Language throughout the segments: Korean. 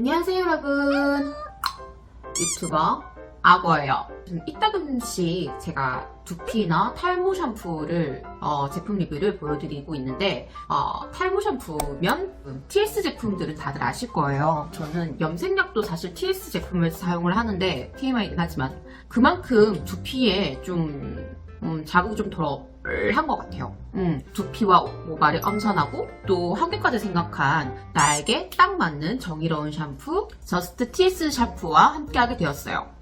안녕하세요 여러분. 유튜버 악어예요. 좀 이따금씩 제가 두피나 탈모 샴푸를 어, 제품 리뷰를 보여드리고 있는데 어, 탈모 샴푸면 음, TS 제품들은 다들 아실 거예요. 저는 염색약도 사실 TS 제품을 사용을 하는데 TMI이긴 하지만 그만큼 두피에 좀 음, 자극이 좀 덜 한것 같아요. 음, 두피와 모발이 엄선하고 또 한결까지 생각한 나에게 딱 맞는 정의로운 샴푸 저스트 TS 샴푸와 함께하게 되었어요.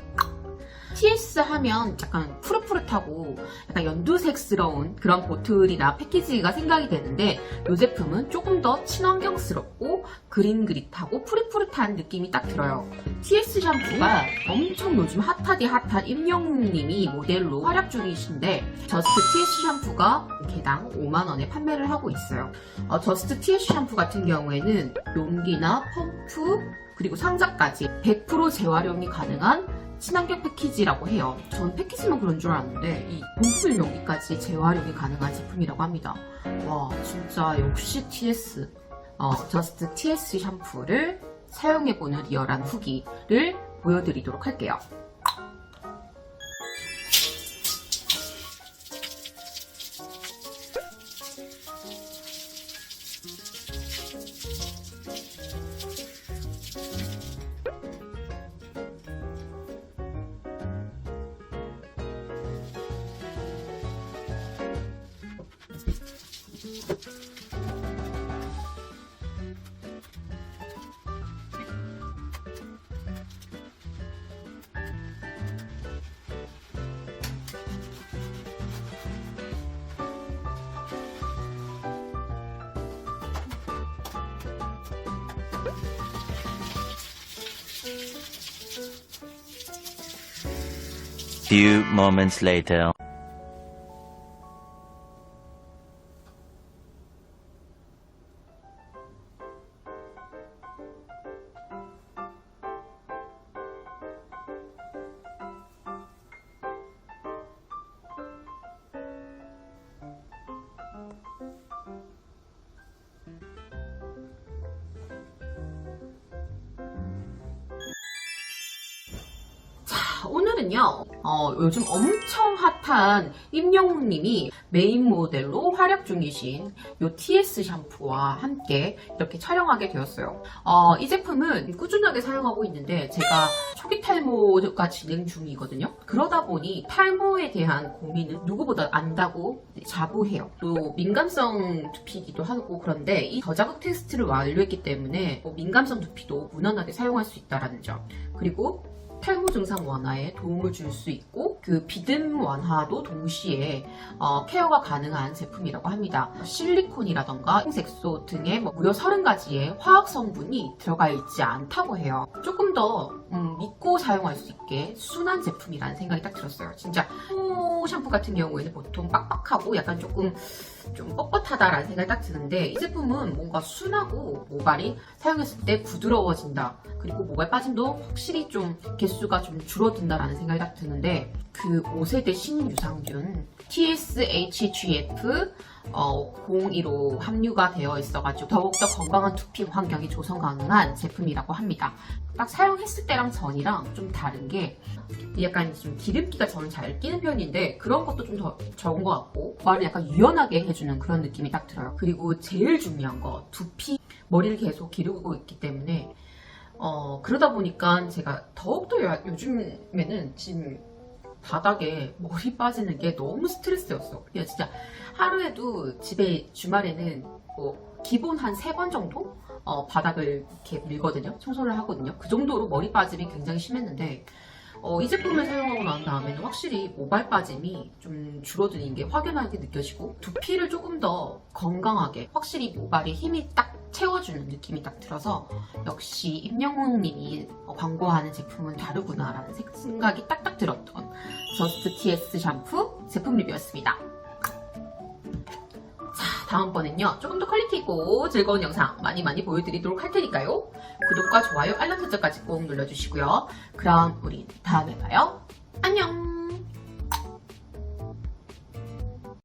TS 하면 약간 푸릇푸릇하고 약간 연두색스러운 그런 보틀이나 패키지가 생각이 되는데 이 제품은 조금 더 친환경스럽고 그린 그릿하고 푸릇푸릇한 느낌이 딱 들어요. TS 샴푸가 엄청 요즘 핫하디 핫한 임영웅님이 모델로 활약 중이신데 저스트 TS 샴푸가 개당 5만원에 판매를 하고 있어요. 어, 저스트 TS 샴푸 같은 경우에는 용기나 펌프 그리고 상자까지 100% 재활용이 가능한 친환경 패키지라고 해요. 전 패키지만 그런 줄 알았는데 이 본품 여기까지 재활용이 가능한 제품이라고 합니다. 와 진짜 역시 TS 어, 저스트 TS 샴푸를 사용해보는 리얼한 후기를 보여드리도록 할게요. Few moments later. 자, 오늘은요, 어, 요즘 엄청 핫한 임영웅님이 메인 모델로 활약 중이신 요 TS 샴푸와 함께 이렇게 촬영하게 되었어요. 어, 이 제품은 꾸준하게 사용하고 있는데 제가 초기 탈모가 진행 중이거든요. 그러다 보니 탈모에 대한 고민을 누구보다 안다고 자부해요. 또 민감성 두피이기도 하고 그런데 이 저자극 테스트를 완료했기 때문에 뭐 민감성 두피도 무난하게 사용할 수 있다는 점. 그리고 탈모 증상 완화에 도움을 줄 수 있고 그 비듬 완화도 동시에 어, 케어가 가능한 제품이라고 합니다. 실리콘이라던가 색소 등의 뭐 무려 30가지의 화학 성분이 들어가 있지 않다고 해요. 조금 더 음, 믿고 사용할 수 있게 순한 제품이라는 생각이 딱 들었어요. 진짜 샴푸 같은 경우에는 보통 빡빡하고 약간 조금 좀 뻣뻣하다라는 생각이 딱 드는데 이 제품은 뭔가 순하고 모발이 사용했을 때 부드러워진다. 그리고 모발 빠짐도 확실히 좀 개수가 좀 줄어든다라는 생각이 딱 드는데 그 5세대 신유산균 TSHGF 어, 02로 함유가 되어 있어가지고 더욱더 건강한 두피 환경이 조성 가능한 제품이라고 합니다. 딱 사용했을 때랑 전이랑 좀 다른 게 약간 좀 기름기가 저는 잘 끼는 편인데 그런 것도 좀 더 적은 것 같고 말을 약간 유연하게 해주는 그런 느낌이 딱 들어요. 그리고 제일 중요한 거 두피 머리를 계속 기르고 있기 때문에 어, 그러다 보니까 제가 더욱더 요- 요즘에는 지금 바닥에 머리 빠지는 게 너무 스트레스였어. 그냥 진짜 하루에도 집에 주말에는 뭐 기본 한 세 번 정도 어, 바닥을 이렇게 밀거든요. 청소를 하거든요. 그 정도로 머리 빠짐이 굉장히 심했는데 어, 이 제품을 사용하고 난 다음에는 확실히 모발 빠짐이 좀 줄어드는 게 확연하게 느껴지고 두피를 조금 더 건강하게 확실히 모발에 힘이 딱 채워주는 느낌이 딱 들어서 역시 임영웅 님이 어, 광고하는 제품은 다르구나라는 생- 생각이 딱딱 들었던 저스트 TS 샴푸 제품 리뷰였습니다. 자, 다음번엔요. 조금 더 퀄리티 있고 즐거운 영상 많이 많이 보여드리도록 할 테니까요. 구독과 좋아요, 알람 설정까지 꼭 눌러주시고요. 그럼 우리 다음에 봐요. 안녕!